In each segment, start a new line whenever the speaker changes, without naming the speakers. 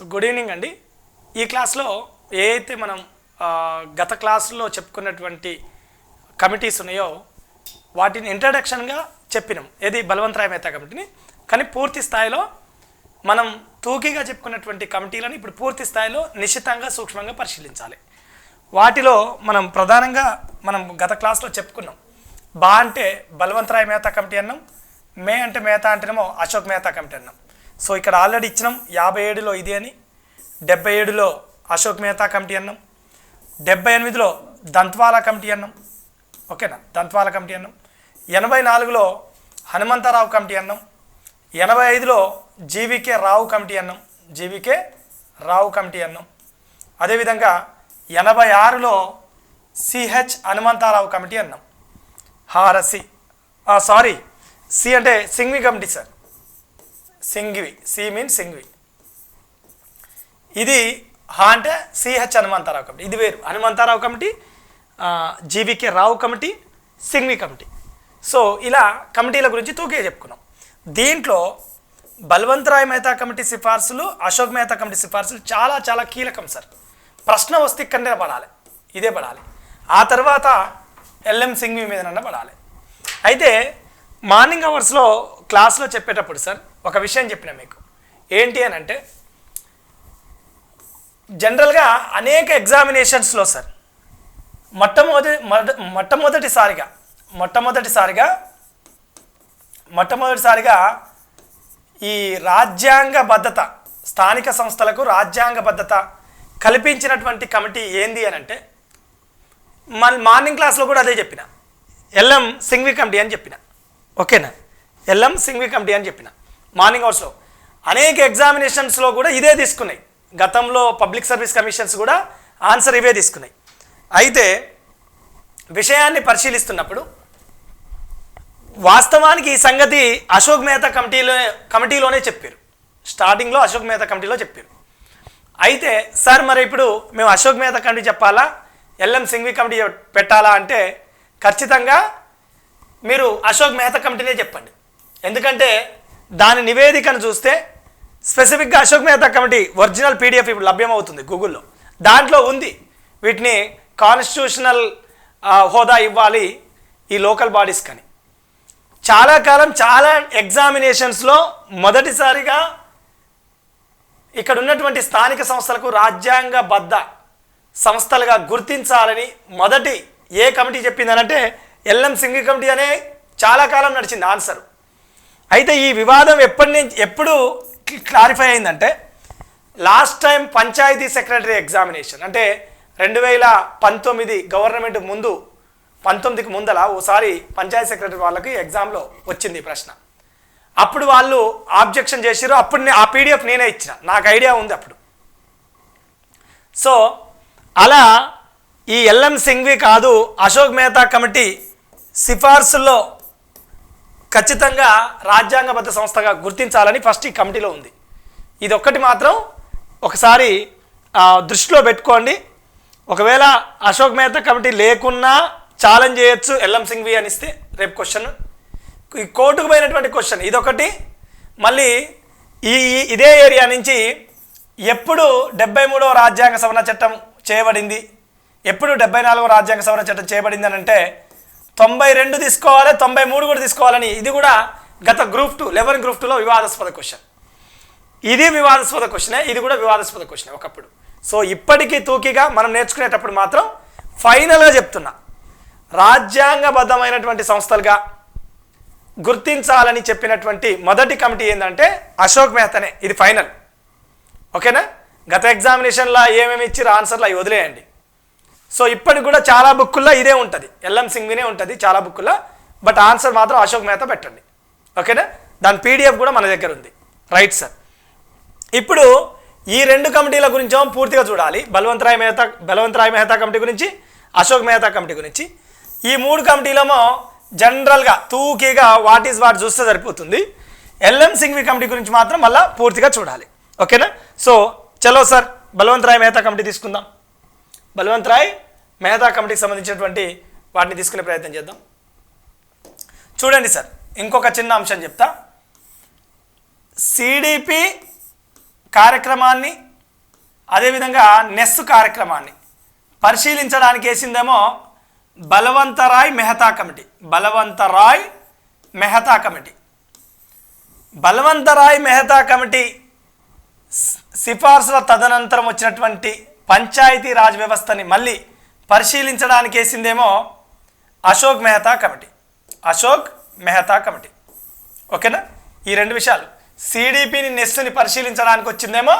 So good evening అండి. ఈ క్లాస్లో ఏ అయితే మనం గత క్లాసులో చెప్పుకున్నటువంటి కమిటీస్ ఉన్నాయో వాటిని ఇంట్రడక్షన్గా చెప్పినాం. ఏది? బలవంతరాయ మేతా కమిటీని. కానీ పూర్తి స్థాయిలో మనం తూకీగా చెప్పుకున్నటువంటి కమిటీలను ఇప్పుడు పూర్తి స్థాయిలో నిశ్చితంగా సూక్ష్మంగా పరిశీలించాలి. వాటిలో మనం ప్రధానంగా మనం గత క్లాస్లో చెప్పుకున్నాం. బా అంటే బలవంతరాయ మేతా కమిటీ అన్నాం. మే అంటే మేతా అంటేనేమో అశోక్ మేతా కమిటీ అన్నాం. సో ఇక్కడ ఆల్రెడీ ఇచ్చినాం యాభై ఏడులో ఇది అని డెబ్బై ఏడులో అశోక్ మెహతా కమిటీ అన్నాం డెబ్బై ఎనిమిదిలో దంత్వాల కమిటీ అన్నాం ఓకేనా? దంత్వాల కమిటీ అన్నాం ఎనభై నాలుగులో హనుమంతరావు కమిటీ అన్నాం ఎనభై ఐదులో జీవికే రావు కమిటీ అన్నాం జీవికే రావు కమిటీ అన్నాం. అదేవిధంగా ఎనభై ఆరులో సిహెచ్ హనుమంతారావు కమిటీ అన్నాం. హారసి సారీ సి అంటే Singhvi committee sir. Singhvi C mean Singhvi. ఇది హా అంటే సిహెచ్ హనుమంతారావు కమిటీ. ఇది వేరు. Hanumantha Rao committee G V K Rao committee Singhvi committee. So ఇలా కమిటీల గురించి తూకే చెప్పుకున్నాం. దీంట్లో బల్వంతరాయ్ మెహతా కమిటీ సిఫార్సులు అశోక్ మెహతా కమిటీ సిఫార్సులు చాలా చాలా కీలకం సార్. ప్రశ్న వస్తే ఇక్కడనే పడాలి. ఇదే పడాలి. ఆ తర్వాత ఎల్ఎం సింగ్వి మీదనన్నా పడాలి. అయితే మార్నింగ్ అవర్స్లో క్లాస్లో చెప్పేటప్పుడు సార్ ఒక విషయం చెప్పిన మీకు. ఏంటి అని అంటే జనరల్గా అనేక ఎగ్జామినేషన్స్లో సార్ మొట్టమొదటి మొద- మొట్టమొదటిసారిగా మొట్టమొదటిసారిగా మొట్టమొదటిసారిగా ఈ రాజ్యాంగ భద్రత స్థానిక సంస్థలకు రాజ్యాంగ భద్రత కల్పించినటువంటి కమిటీ ఏంది అని అంటే మన మార్నింగ్ క్లాస్లో కూడా అదే చెప్పిన. ఎల్ఎం సింగ్వి కమిటీ అని చెప్పిన. ఓకేనా? ఎల్ఎం సింగ్వి కమిటీ అని చెప్పిన. మార్నింగ్ అవర్స్లో. అనేక ఎగ్జామినేషన్స్లో కూడా ఇదే తీసుకున్నాయి. గతంలో పబ్లిక్ సర్వీస్ కమిషన్స్ కూడా ఆన్సర్ ఇవే తీసుకున్నాయి. అయితే విషయాన్ని పరిశీలిస్తున్నప్పుడు వాస్తవానికి ఈ సంగతి అశోక్ మెహతా కమిటీలో కమిటీలోనే చెప్పారు. స్టార్టింగ్లో అశోక్ మెహతా కమిటీలో చెప్పారు. అయితే సార్ మరి ఇప్పుడు మేము అశోక్ మెహతా కమిటీ చెప్పాలా? ఎల్ఎం సింగ్వి కమిటీ పెట్టాలా అంటే ఖచ్చితంగా మీరు అశోక్ మెహతా కమిటీనే చెప్పండి. ఎందుకంటే దాని నివేదికను చూస్తే స్పెసిఫిక్గా Ashok Mehta committee original P D F ఇప్పుడు లభ్యమవుతుంది గూగుల్లో దాంట్లో ఉంది. వీటిని కాన్స్టిట్యూషనల్ హోదా ఇవ్వాలి ఈ లోకల్ బాడీస్ కానీ. చాలా కాలం చాలా ఎగ్జామినేషన్స్లో మొదటిసారిగా ఇక్కడ ఉన్నటువంటి స్థానిక సంస్థలకు రాజ్యాంగబద్ధ సంస్థలుగా గుర్తించాలని మొదటి ఏ కమిటీ చెప్పిందనంటే ఎల్ఎం సింగ్ కమిటీ అనే చాలా కాలం నడిచింది. ఆన్సర్ అయితే ఈ వివాదం ఎప్పటి నుంచి ఎప్పుడు క్లారిఫై అయిందంటే last time panchayat secretary examination అంటే రెండు వేల పంతొమ్మిది గవర్నమెంట్ ముందు పంతొమ్మిదికి ముందల ఓసారి పంచాయతీ సెక్రటరీ వాళ్ళకి ఎగ్జామ్లో వచ్చింది ప్రశ్న. అప్పుడు వాళ్ళు ఆబ్జెక్షన్ చేసిరు అప్పుడు ఆ పీడిఎఫ్ నేనే ఇచ్చిన నాకు ఐడియా ఉంది అప్పుడు. సో అలా ఈ ఎల్ఎం సింగ్వి కాదు అశోక్ మెహతా కమిటీ సిఫార్సుల్లో ఖచ్చితంగా రాజ్యాంగబద్ధ సంస్థగా గుర్తించాలని ఫస్ట్ ఈ కమిటీలో ఉంది. ఇది ఒక్కటి మాత్రం ఒకసారి దృష్టిలో పెట్టుకోండి. ఒకవేళ అశోక్ మెహతా కమిటీ లేకున్నా ఛాలెంజ్ చేయొచ్చు ఎల్ఎం సింగ్వి అనిస్తే రేపు క్వశ్చన్. ఈ కోర్టుకు పోయినటువంటి క్వశ్చన్ ఇదొకటి. మళ్ళీ ఈ ఈ- ఇదే ఏరియా నుంచి ఎప్పుడు డెబ్బై మూడవ రాజ్యాంగ సవరణ చట్టం చేయబడింది? ఎప్పుడు డెబ్బై నాలుగవ రాజ్యాంగ సవరణ చట్టం చేయబడింది అని అంటే తొంభై రెండు తీసుకోవాలి తొంభై మూడు కూడా తీసుకోవాలని ఇది కూడా గత గ్రూప్ టూ లెవెన్ గ్రూప్ టూలో వివాదాస్పద క్వశ్చన్. ఇది వివాదాస్పద క్వశ్చనే ఇది కూడా వివాదాస్పద క్వశ్చనే ఒకప్పుడు. సో ఇప్పటికీ తూకిగా మనం నేర్చుకునేటప్పుడు మాత్రం ఫైనల్గా చెప్తున్నా రాజ్యాంగబద్ధమైనటువంటి సంస్థలుగా గుర్తించాలని చెప్పినటువంటి మొదటి కమిటీ ఏంటంటే అశోక్ మెహతనే. ఇది ఫైనల్. ఓకేనా? గత ఎగ్జామినేషన్లో ఏమేమి ఇచ్చిరో ఆన్సర్లు అవి వదిలేయండి. సో ఇప్పటికి కూడా చాలా బుక్కుల్లో ఇదే ఉంటుంది. ఎల్ఎం సింగ్వినే ఉంటుంది చాలా బుక్కుల్లో. బట్ ఆన్సర్ మాత్రం అశోక్ మెహతా పెట్టండి. ఓకేనా? దాని పీడిఎఫ్ కూడా మన దగ్గర ఉంది. Right sir. ఇప్పుడు ఈ రెండు కమిటీల గురించి పూర్తిగా చూడాలి. బలవంతరాయ్ మెహతా బలవంతరాయ్ మెహతా కమిటీ గురించి అశోక్ మెహతా కమిటీ గురించి. ఈ మూడు కమిటీలమో జనరల్గా తూకీగా వాట్ ఈజ్ వాట్ చూస్తే సరిపోతుంది. ఎల్ఎం సింగ్వి కమిటీ గురించి మాత్రం మళ్ళీ పూర్తిగా చూడాలి. ఓకేనా? సో చలో సార్ బలవంతరాయ్ మెహతా కమిటీ తీసుకుందాం. బలవంత్ రాయ్ మెహతా కమిటీకి సంబంధించినటువంటి వాటిని తీసుకునే ప్రయత్నం చేద్దాం. చూడండి సార్ ఇంకొక చిన్న అంశం చెప్తా. సిడిపి కార్యక్రమాన్ని అదేవిధంగా నెస్ కార్యక్రమాన్ని పరిశీలించడానికి వేసిందేమో Balwantrai Mehta committee. Balwantrai Mehta committee. Balwantrai Mehta committee సిఫార్సుల తదనంతరం వచ్చినటువంటి పంచాయతీ రాజ్ వ్యవస్థని మళ్ళీ పరిశీలించడానికి వేసిందేమో అశోక్ మెహతా కమిటీ. అశోక్ మెహతా కమిటీ. ఓకేనా? ఈ రెండు విషయాలు. సిడిపిని నెస్సుని పరిశీలించడానికి వచ్చిందేమో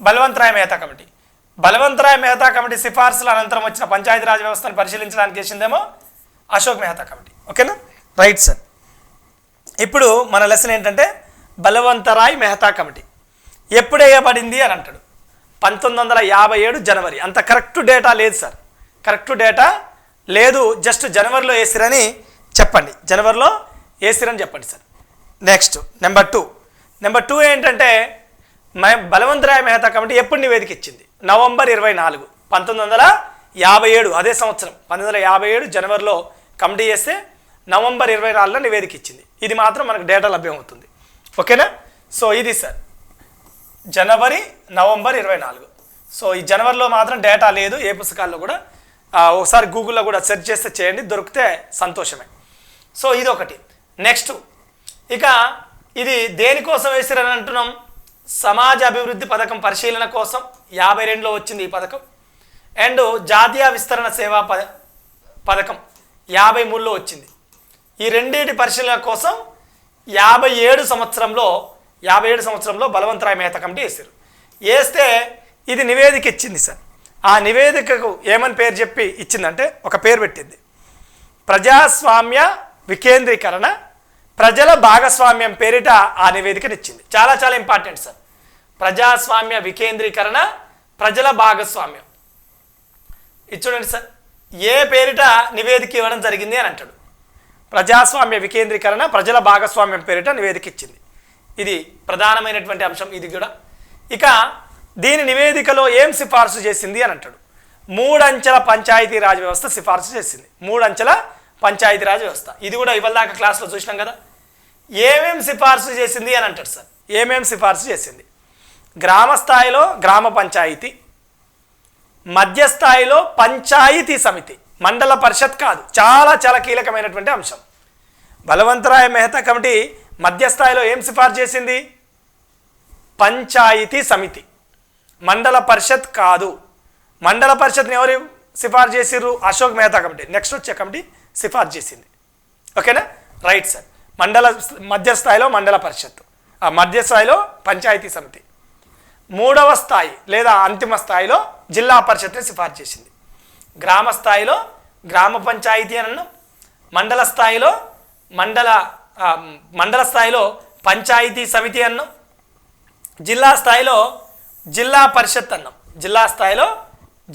బలవంతరాయ్ మెహతా కమిటీ. బలవంతరాయ్ మెహతా కమిటీ సిఫార్సుల అనంతరం వచ్చిన పంచాయతీరాజ్ వ్యవస్థను పరిశీలించడానికి వేసిందేమో అశోక్ మెహతా కమిటీ. ఓకేనా? Right sir. ఇప్పుడు మన లెసన్ ఏంటంటే బలవంతరాయ్ మెహతా కమిటీ. ఎప్పుడు వేయబడింది అని అంటాడు. పంతొమ్మిది వందల యాభై ఏడు జనవరి. అంత కరెక్ట్ డేటా లేదు సార్. కరెక్ట్ డేటా లేదు జస్ట్ జనవరిలో వేసిరని చెప్పండి. జనవరిలో వేసిరని చెప్పండి sir. Next number two. Number two ఏంటంటే బలవంతరాయ బలవంతరాయ్ మెహతా కమిటీ ఎప్పుడు నివేదిక ఇచ్చింది నవంబర్ ఇరవై నాలుగు. పంతొమ్మిది వందల యాభై ఏడు అదే సంవత్సరం. పంతొమ్మిది వందల యాభై ఏడు జనవరిలో కమిటీ చేస్తే నవంబర్ ఇరవై నాలుగులో నివేదిక ఇచ్చింది ఇది మాత్రం మనకు డేటా లభ్యమవుతుంది. ఓకేనా? సో ఇది సార్. జనవరి నవంబర్ ఇరవై నాలుగు. సో ఈ జనవరిలో మాత్రం డేటా లేదు ఏ పుస్తకాల్లో కూడా. ఒకసారి గూగుల్లో కూడా సెర్చ్ చేస్తే చేయండి దొరికితే సంతోషమే. సో ఇది ఒకటి నెక్స్ట్ ఇక ఇది దేనికోసం వేసిరని అంటున్నాం? సమాజ అభివృద్ధి పథకం పరిశీలన కోసం యాభై రెండులో వచ్చింది ఈ పథకం. అండ్ జాతీయ విస్తరణ సేవా పద పథకం యాభై మూడులో వచ్చింది. ఈ రెండింటి పరిశీలన కోసం యాభై ఏడు సంవత్సరంలో యాభై ఏడు సంవత్సరంలో బలవంతరాయ్ మేత కమిటీ వేశారు. వేస్తే ఇది నివేదిక ఇచ్చింది సార్. ఆ నివేదికకు ఏమని పేరు చెప్పి ఇచ్చిందంటే ఒక పేరు పెట్టింది. ప్రజాస్వామ్య వికేంద్రీకరణ ప్రజల భాగస్వామ్యం పేరిట ఆ నివేదికను ఇచ్చింది. చాలా చాలా ఇంపార్టెంట్ సార్. ప్రజాస్వామ్య వికేంద్రీకరణ ప్రజల భాగస్వామ్యం. ఇది చూడండి సార్. ఏ పేరిట నివేదిక ఇవ్వడం జరిగింది అని అంటాడు. ప్రజాస్వామ్య వికేంద్రీకరణ ప్రజల భాగస్వామ్యం పేరిట నివేదిక ఇచ్చింది. ఇది ప్రధానమైనటువంటి అంశం ఇది కూడా. ఇక దీని నివేదికలో ఏం సిఫార్సు చేసింది అని అంటాడు. మూడంచెల పంచాయతీ రాజ్ వ్యవస్థ సిఫార్సు చేసింది. మూడంచెల పంచాయతీ రాజ్ వ్యవస్థ. ఇది కూడా ఇవాళ క్లాస్లో చూసినాం కదా. ఏమేం సిఫార్సు చేసింది అని అంటాడు సార్. ఏమేం సిఫార్సు చేసింది? గ్రామ స్థాయిలో గ్రామ పంచాయతీ మధ్యస్థాయిలో పంచాయతీ సమితి మండల పరిషత్ కాదు. చాలా చాలా కీలకమైనటువంటి అంశం. బలవంతరాయ మెహతా కమిటీ మధ్యస్థాయిలో ఏం సిఫార్సు చేసింది? పంచాయతీ సమితి. మండల పరిషత్ కాదు. మండల పరిషత్ని ఎవరు సిఫార్సు చేసిర్రు? అశోక్ మెహతా కమిటీ. నెక్స్ట్ వచ్చే కమిటీ సిఫార్సు చేసింది. ఓకేనా? రైట్ సార్ మండల మధ్యస్థాయిలో మండల పరిషత్ ఆ మధ్యస్థాయిలో పంచాయతీ సమితి. మూడవ స్థాయి లేదా అంతిమ స్థాయిలో జిల్లా పరిషత్ని సిఫార్సు చేసింది. గ్రామ స్థాయిలో గ్రామ పంచాయతీ అని అన్నాం. మండల స్థాయిలో మండల మండల స్థాయిలో పంచాయతీ సమితి అన్నాం జిల్లా స్థాయిలో జిల్లా పరిషత్ అన్నాం జిల్లా స్థాయిలో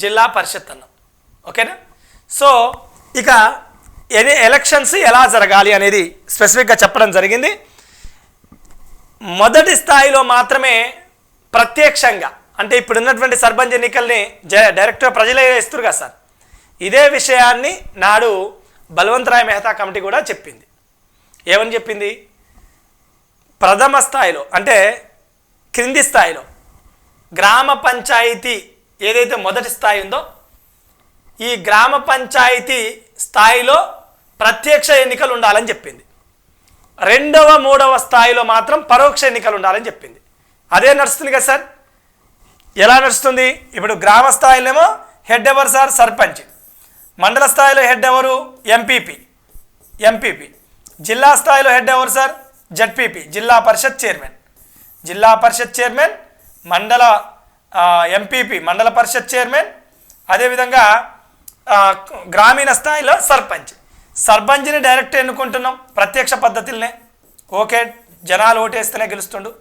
జిల్లా పరిషత్ అన్నాం. ఓకేనా? సో ఇక ఎనీ ఎలక్షన్స్ ఎలా జరగాలి అనేది స్పెసిఫిక్గా చెప్పడం జరిగింది. మొదటి స్థాయిలో మాత్రమే ప్రత్యక్షంగా అంటే ఇప్పుడు ఉన్నటువంటి సర్పంచ్ ఎన్నికల్ని జ డైరెక్ట్గా ప్రజలే ఇస్తారు కదా సార్. ఇదే విషయాన్ని నాడు బలవంతరాయ్ మెహతా కమిటీ కూడా చెప్పింది. ఏమని చెప్పింది? ప్రథమ స్థాయిలో అంటే క్రింది స్థాయిలో గ్రామ పంచాయతీ ఏదైతే మొదటి స్థాయి ఉందో ఈ గ్రామ పంచాయతీ స్థాయిలో ప్రత్యక్ష ఎన్నికలు ఉండాలని చెప్పింది. రెండవ మూడవ స్థాయిలో మాత్రం పరోక్ష ఎన్నికలు ఉండాలని చెప్పింది. అదే నడుస్తుంది కదా సార్? ఎలా నడుస్తుంది? ఇప్పుడు గ్రామ స్థాయిలోమో హెడ్ ఎవరు సార్? సర్పంచ్. మండల స్థాయిలో హెడ్ ఎవరు? M P P. M P P. జిల్లా స్థాయిలో హెడ్ ఎవరు సార్? జడ్పీపీ జిల్లా పరిషత్ చైర్మన్. జిల్లా పరిషత్ చైర్మన్ మండల ఎంపీపీ మండల పరిషత్ చైర్మన్ అదేవిధంగా గ్రామీణ స్థాయిలో సర్పంచ్. సర్పంచ్ని డైరెక్ట్ ఎన్నుకుంటున్నాం ప్రత్యక్ష పద్ధతులనే. ఓకే జనాలు ఓటేస్తేనే గెలుస్తుండు.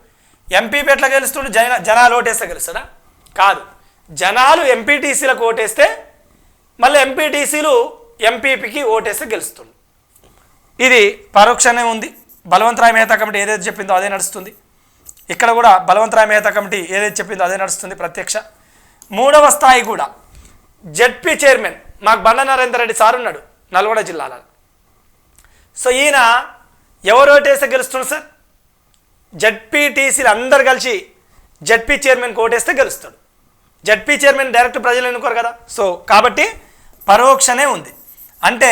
ఎంపీపీ ఎట్లా గెలుస్తుండు? జన జనాలు ఓటేస్తే గెలుస్తాడా? కాదు. జనాలు ఎంపీటీసీలకు ఓటేస్తే మళ్ళీ ఎంపీటీసీలు ఎంపీపీకి ఓటేస్తే గెలుస్తుండు. ఇది పరోక్షనే ఉంది. బలవంతరాయ మేత కమిటీ ఏదైతే చెప్పిందో అదే నడుస్తుంది. ఇక్కడ కూడా బలవంతరాయ మేత కమిటీ ఏదైతే చెప్పిందో అదే నడుస్తుంది ప్రత్యక్ష. మూడవ స్థాయి కూడా జడ్పీ చైర్మన్ మాకు బండ నరేందర్ రెడ్డి సార్ ఉన్నాడు నల్గొండ జిల్లాలో. సో ఈయన ఎవరు ఓటేస్తే గెలుస్తుంది సార్? జడ్పీటీసీలు అందరు కలిసి జడ్పీ చైర్మన్కి ఓటేస్తే గెలుస్తాడు. జడ్పీ చైర్మన్ డైరెక్ట్ ప్రజలు ఎన్నుకోరు కదా. సో కాబట్టి పరోక్షనే ఉంది. అంటే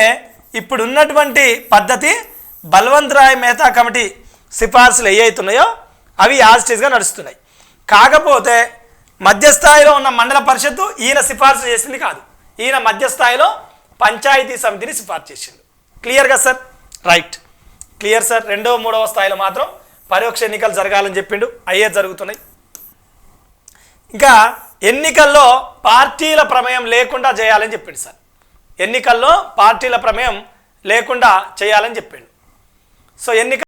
ఇప్పుడున్నటువంటి పద్ధతి బల్వంత్ రాయ్ కమిటీ సిఫార్సులు ఏవైతున్నాయో అవి యాజిటీస్గా నడుస్తున్నాయి. కాకపోతే మధ్యస్థాయిలో ఉన్న మండల పరిషత్తు ఈయన సిఫార్సు చేసింది కాదు. ఈయన మధ్యస్థాయిలో పంచాయతీ సమితిని సిఫార్సు చేసింది క్లియర్గా సార్ రైట్ క్లియర్ సార్ రెండవ మూడవ స్థాయిలో మాత్రం పరోక్ష ఎన్నికలు జరగాలని చెప్పిండు. అయ్యే జరుగుతున్నాయి. ఇంకా ఎన్నికల్లో పార్టీల ప్రమేయం లేకుండా చేయాలని చెప్పిండు సార్ ఎన్నికల్లో పార్టీల ప్రమేయం లేకుండా చేయాలని చెప్పిండు. సో ఎన్నిక